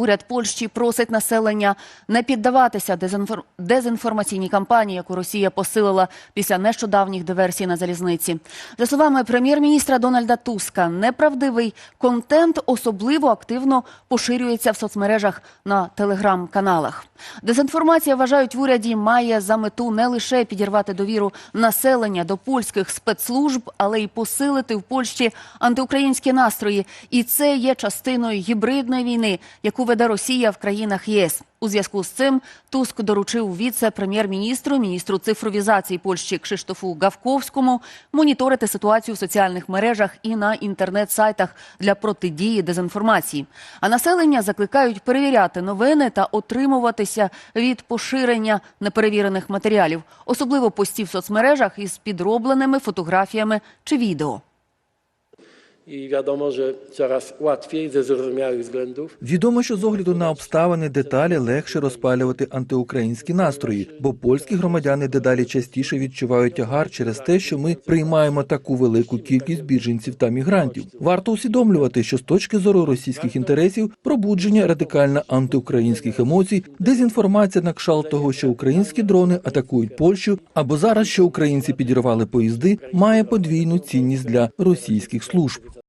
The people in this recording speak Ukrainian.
Уряд Польщі просить населення не піддаватися дезінфор... дезінформаційній кампанії, яку Росія посилила після нещодавніх диверсій на залізниці. За словами прем'єр-міністра Дональда Туска, неправдивий контент особливо активно поширюється в соцмережах на телеграм-каналах. Дезінформація вважають в уряді має за мету не лише підірвати довіру населення до польських спецслужб, але й посилити в Польщі антиукраїнські настрої. І це є частиною гібридної війни, яку веде Росія в країнах ЄС. У зв'язку з цим Туск доручив віце-прем'єр-міністру, міністру цифровізації Польщі Кшиштофу Гавковському моніторити ситуацію в соціальних мережах і на інтернет-сайтах для протидії дезінформації. А населення закликають перевіряти новини та отримуватися від поширення неперевірених матеріалів, особливо постів в соцмережах із підробленими фотографіями чи відео. I wiadomo, że coraz łatwiej ze zrozumiałych względów Відомо, що з огляду на обставини деталі легше розпалювати антиукраїнські настрої, бо польські громадяни дедалі частіше відчувають тягар через те, що ми приймаємо таку велику кількість біженців та мігрантів. Варто усвідомлювати, що з точки зору російських інтересів пробудження радикально антиукраїнських емоцій, дезінформація на кшалт того, що українські дрони атакують Польщу, або зараз, що українці підірвали поїзди, має подвійну цінність для російських служб.